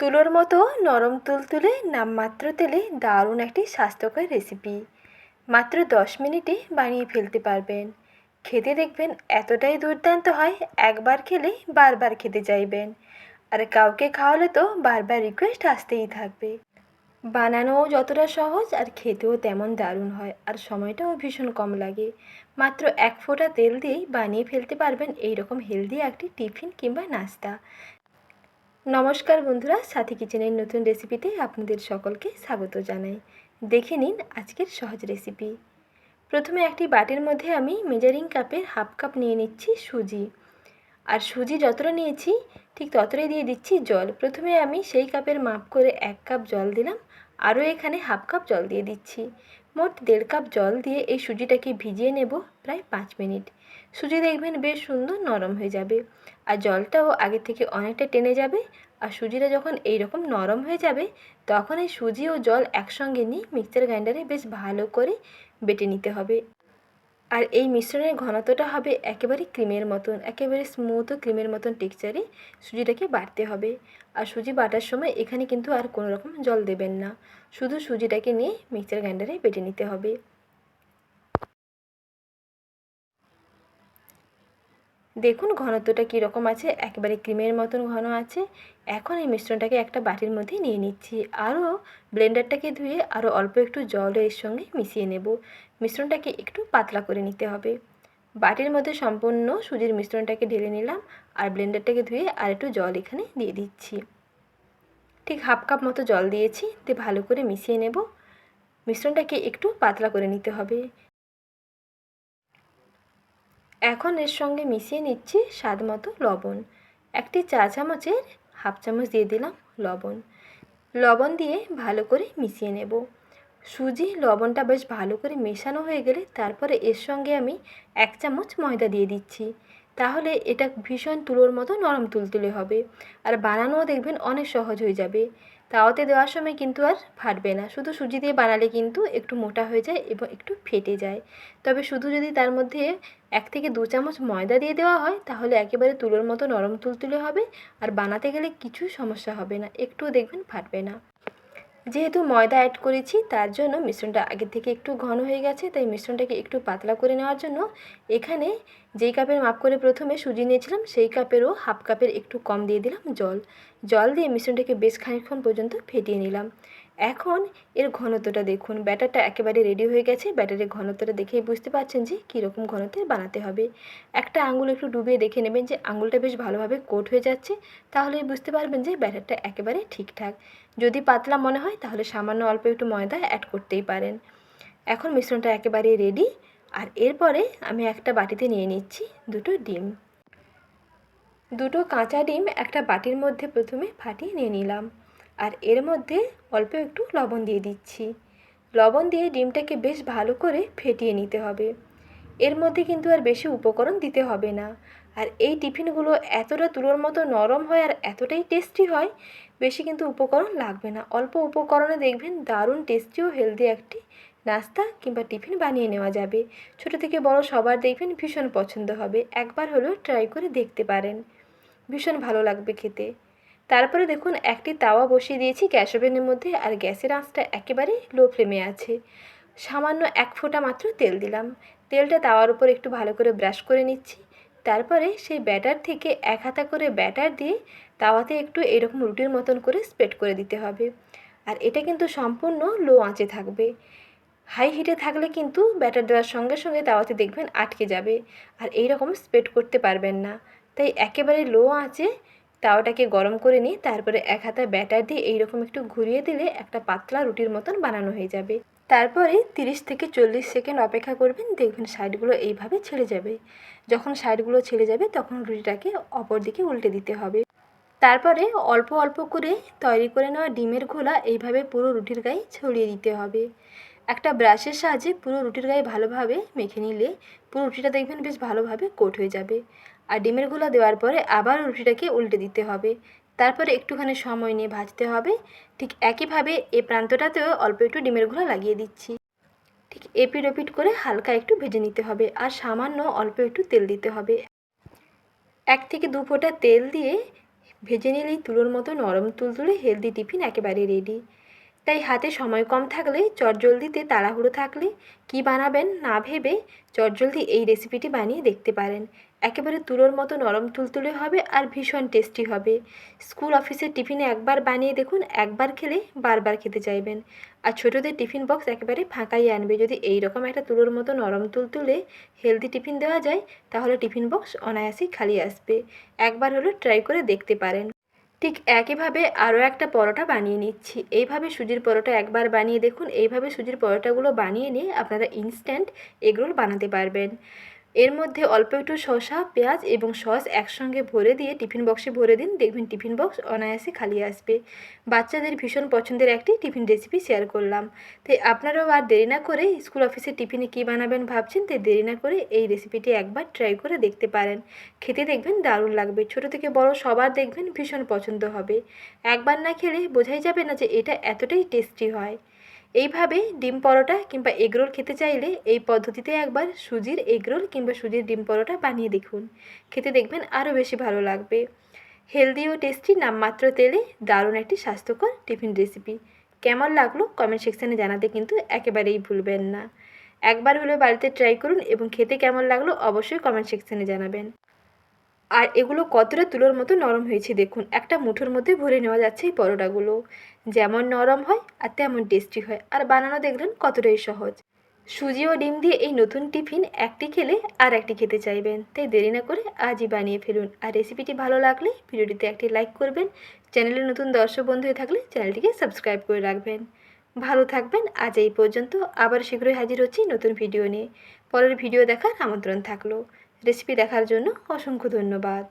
তুলোর মতো নরম তুলতুলে নামমাত্র তেলে দারুণ একটি স্বাস্থ্যকর রেসিপি মাত্র দশ মিনিটে বানিয়ে ফেলতে পারবেন। খেতে দেখবেন এতটাই দুর্দান্ত হয়, একবার খেলে বারবার খেতে চাইবেন। আর কাউকে খাওয়ালে তো বারবার রিকোয়েস্ট আসতেই থাকবে। বানানোও যতটা সহজ আর খেতেও তেমন দারুণ হয় আর সময়টাও ভীষণ কম লাগে। মাত্র এক ফোঁটা তেল দিয়েই বানিয়ে ফেলতে পারবেন এই রকম হেলদি একটি টিফিন কিংবা নাস্তা। নমস্কার বন্ধুরা, সাথী কিচেনের নতুন রেসিপিতে আপনাদের সকলকে স্বাগত জানাই। দেখে নিন আজকের সহজ রেসিপি প্রথমে একটি বাটির মধ্যে আমি মেজারিং কাপের হাফ কাপ নিয়ে নিচ্ছি সুজি। আর সুজি যতটা নিয়েছি, ঠিক ততটাই দিয়ে দিচ্ছি জল। প্রথমে আমি সেই কাপের মাপ করে এক কাপ জল দিলাম। আরও এখানে হাফ কাপ জল দিয়ে দিচ্ছি। মোট দেড় কাপ জল দিয়ে এই সুজিটাকে ভিজিয়ে নেব প্রায় পাঁচ মিনিট। সুজি দেখবেন বেশ সুন্দর নরম হয়ে যাবে। আর জলটাও আগে থেকে অনেকটা টেনে যাবে আর সুজিটা যখন এই রকম নরম হয়ে যাবে, তখন এই সুজি ও জল একসঙ্গে নিয়ে মিক্সার গ্রাইন্ডারে বেশ ভালো করে বেটে নিতে হবে। আর এই মিশ্রণের ঘনত্বটা হবে একেবারে ক্রিমের মতন, একেবারে স্মুথ ক্রিমের মতন টেক্সচারে সুজিটাকে বাটতে হবে। আর সুজি বাটার সময় এখানে কিন্তু আর কোনো রকম জল দেবেন না। শুধু সুজিটাকে নিয়ে মিক্সার গ্রাইন্ডারে বেটে নিতে হবে। দেখুন ঘনত্বটা কীরকম আছে, একেবারে ক্রিমের মতন ঘন আছে। এখন এই মিশ্রণটাকে একটা বাটির মধ্যে নিয়ে নিচ্ছি। আরও ব্লেন্ডারটাকে ধুয়ে আরও অল্প একটু জল এর সঙ্গে মিশিয়ে নেব। মিশ্রণটাকে একটু পাতলা করে নিতে হবে। বাটির মধ্যে সম্পূর্ণ সুজির মিশ্রণটাকে ঢেলে নিলাম আর ব্লেন্ডারটাকে ধুয়ে আর একটু জল এখানে দিয়ে দিচ্ছি। ঠিক হাফ কাপ মতো জল দিয়েছি, দিয়ে ভালো করে মিশিয়ে নেব। মিশ্রণটাকে একটু পাতলা করে নিতে হবে। এখন এর সঙ্গে মিশিয়ে নিচ্ছি স্বাদ মতো লবণ। একটি চা চামচের হাফ চামচ দিয়ে দিলাম লবণ। লবণ দিয়ে ভালো করে মিশিয়ে নেব। সুজি লবণটা বেশ ভালো করে মেশানো হয়ে গেলে তারপরে এর সঙ্গে আমি এক চামচ ময়দা দিয়ে দিচ্ছি। তাহলে এটা ভীষণ তুলোর মতো নরম তুলতুলে হবে। আর বানানোও দেখবেন অনেক সহজ হয়ে যাবে। তাওয়াতে দেওয়ার সময় কিন্তু আর ফাটবে না। শুধু সুজি দিয়ে বানালে কিন্তু একটু মোটা হয়ে যায় এবং একটু ফেটে যায়। তবে শুধু যদি তার মধ্যে এক থেকে দু চামচ ময়দা দিয়ে দেওয়া হয়, তাহলে একেবারে তুলোর মতো নরম তুলতুলে হবে। আর বানাতে গেলে কিছু সমস্যা হবে না। একটুও দেখবেন ফাটবে না। যেহেতু ময়দা অ্যাড করেছি, তার জন্য মিশ্রণটা আগে থেকে একটু ঘন হয়ে গেছে, তাই মিশ্রণটাকে একটু পাতলা করে নেওয়ার জন্য এখানে যেই কাপের মাপ করে প্রথমে সুজি নিয়েছিলাম, সেই কাপেরও হাফ কাপের একটু কম দিয়ে দিলাম জল। জল দিয়ে মিশ্রণটাকে বেশ খানিক্ষণ পর্যন্ত ফেটিয়ে নিলাম। এখন এর ঘনত্বটা দেখুন। ব্যাটারটা একেবারে রেডি হয়ে গেছে। ব্যাটারের ঘনত্বটা দেখেই বুঝতে পারছেন যে কীরকম ঘনত্বের বানাতে হবে। একটা আঙুল একটু ডুবিয়ে দেখে নেবেন যে আঙুলটা বেশ ভালোভাবে কোট হয়ে যাচ্ছে, তাহলেই বুঝতে পারবেন যে ব্যাটারটা একেবারে ঠিকঠাক। যদি পাতলা মনে হয়, তাহলে সামান্য অল্প একটু ময়দা অ্যাড করতেই পারেন। এখন মিশ্রণটা একেবারে রেডি আর এরপরে আমি একটা বাটিতে নিয়ে নিচ্ছি দুটো ডিম। দুটো কাঁচা ডিম একটা বাটির মধ্যে প্রথমে ফাটিয়ে নিয়ে নিলাম। আর এর মধ্যে অল্প একটু লবণ দিয়ে দিচ্ছি। লবণ দিয়ে ডিমটাকে বেশ ভালো করে ফেটিয়ে নিতে হবে। এর মধ্যে কিন্তু আর বেশি উপকরণ দিতে হবে না। আর এই টিফিনগুলো এতটা তুলোর মতো নরম হয় আর এতটাই টেস্টি হয়, বেশি কিন্তু উপকরণ লাগবে না। অল্প উপকরণে দেখবেন দারুণ টেস্টি ও হেলদি একটি নাস্তা কিংবা টিফিন বানিয়ে নেওয়া যাবে। ছোট থেকে বড় সবার দেখবেন ভীষণ পছন্দ হবে। একবার হলেও ট্রাই করে দেখতে পারেন। ভীষণ ভালো লাগবে খেতে। তারপরে দেখুন, একটি তাওয়া বসিয়ে দিয়েছি গ্যাস ওভেনের মধ্যে আর গ্যাসের আঁচটা একেবারে লো ফ্লেমে আছে। সামান্য এক ফোঁটা মাত্র তেল দিলাম। তেলটা তাওয়ার উপর একটু ভালো করে ব্রাশ করে নিচ্ছি। তারপরে সেই ব্যাটার থেকে এক হাতা করে ব্যাটার দিয়ে তাওয়াতে একটু এরকম রুটির মতন করে স্প্রেড করে দিতে হবে। আর এটা কিন্তু সম্পূর্ণ লো আঁচে থাকবে। হাই হিটে থাকলে কিন্তু ব্যাটার দেওয়ার সঙ্গে সঙ্গে তাওয়াতে দেখবেন আটকে যাবে। আর এই রকম স্প্রেড করতে পারবেন না। তাই একেবারে লো আঁচে তাওয়াটাকে গরম করে নিয়ে তারপরে এক হাতা ব্যাটার দিয়ে এইরকম একটু ঘুরিয়ে দিলে একটা পাতলা রুটির মতন বানানো হয়ে যাবে। তারপরে তিরিশ থেকে চল্লিশ সেকেন্ড অপেক্ষা করবেন, দেখবেন সাইডগুলো এইভাবে ছেড়ে যাবে। যখন সাইডগুলো ছেড়ে যাবে, তখন রুটিটাকে অপর দিকে উল্টে দিতে হবে। তারপরে অল্প অল্প করে তৈরি করে নেওয়া ডিমের ঘোলা এইভাবে পুরো রুটির গায়ে ছড়িয়ে দিতে হবে। একটা ব্রাশের সাহায্যে পুরো রুটির গায়ে ভালোভাবে মেখে নিলে পুরো রুটিটা দেখবেন বেশ ভালোভাবে কোট হয়ে যাবে। আর ডিমের গোলা দেওয়ার পরে আবার রুটিটাকে উল্টে দিতে হবে। তারপরে একটুখানি সময় নিয়ে ভাজতে হবে। ঠিক একইভাবে এই প্রান্তটাতেও অল্প একটু ডিমের গোলা লাগিয়ে দিচ্ছি। ঠিক এপিট ওপিট করে হালকা একটু ভেজে নিতে হবে আর সামান্য অল্প একটু তেল দিতে হবে। এক থেকে দু ফোঁটা তেল দিয়ে ভেজে নিলেই তুলোর মতো নরম তুলতুলে হেলদি টিফিন একেবারে রেডি তাই হাতে সময় কম থাকলে চটজলদিতে তাড়াহুড়ো থাকলে কি বানাবেন না ভেবে চটজলদি এই রেসিপিটি বানিয়ে দেখতে পারেন। একেবারে তুলোর মতো নরম তুলতুলে হবে আর ভীষণ টেস্টি হবে। স্কুল অফিসের টিফিনে একবার বানিয়ে দেখুন, একবার খেলে বারবার খেতে চাইবেন। আর ছোটোদের টিফিন বক্স একেবারে ফাঁকাই আনবে। যদি এই রকম একটা তুলোর মতো নরম তুলতুলে হেলদি টিফিন দেওয়া যায়, তাহলে টিফিন বক্স অনায়াসেই খালি আসবে। একবার হলো ট্রাই করে দেখতে পারেন। ঠিক একইভাবে আরও একটা পরোটা বানিয়ে নিচ্ছি। এইভাবে সুজির পরোটা একবার বানিয়ে দেখুন। এইভাবে সুজির পরোটাগুলো বানিয়ে নিয়ে আপনারা ইনস্ট্যান্ট এগরোল বানাতে পারবেন। এর মধ্যে অল্প একটু শসা, পেঁয়াজ এবং সস একসঙ্গে ভরে দিয়ে টিফিন বক্সে ভরে দিন। দেখবেন টিফিন বক্স অনায়াসে খালি আসবে। বাচ্চাদের ভীষণ পছন্দের একটি টিফিন রেসিপি শেয়ার করলাম। তাই আপনারাও আর দেরি না করে স্কুল অফিসে টিফিনে কী বানাবেন ভাবছেন? তাই দেরি না করে এই রেসিপিটি একবার ট্রাই করে দেখতে পারেন। খেতে দেখবেন দারুণ লাগবে। ছোট থেকে বড় সবার দেখবেন ভীষণ পছন্দ হবে। একবার না খেলে বোঝাই যাবে না যে এটা এতটাই টেস্টি হয়। এইভাবে ডিম পরোটা কিংবা এগরোল খেতে চাইলে এই পদ্ধতিতে একবার সুজির এগরোল কিংবা সুজির ডিম পরোটা বানিয়ে দেখুন। খেতে দেখবেন আরও বেশি ভালো লাগবে। হেলদি ও টেস্টি নামমাত্র তেলে দারুণ একটি স্বাস্থ্যকর টিফিন রেসিপি। কেমন লাগল কমেন্ট সেকশানে জানাতে কিন্তু একেবারেই ভুলবেন না। একবার হলে বাড়িতে ট্রাই করুন এবং খেতে কেমন লাগল অবশ্যই কমেন্ট সেকশানে জানাবেন। আর এগুলো কতটা তুলোর মতো নরম হয়েছে দেখুন। একটা মুঠোর মধ্যে ভরে নেওয়া যাচ্ছে এই পরোটাগুলো। যেমন নরম হয় আর তেমন টেস্টি হয়। আর বানানো দেখলেন কতটাই সহজ। সুজি ও ডিম দিয়ে এই নতুন টিফিন একটি খেলে আর একটি খেতে চাইবেন। তাই দেরি না করে আজই বানিয়ে ফেলুন। আর রেসিপিটি ভালো লাগলে ভিডিওটিতে একটি লাইক করবেন। চ্যানেলে নতুন দর্শক বন্ধু হয়ে থাকলে চ্যানেলটিকে সাবস্ক্রাইব করে রাখবেন। ভালো থাকবেন। আজ এই পর্যন্ত আবার শীঘ্রই হাজির হচ্ছি নতুন ভিডিও নিয়ে। পরের ভিডিও দেখার আমন্ত্রণ থাকল। রেসিপি দেখার জন্য অসংখ্য ধন্যবাদ।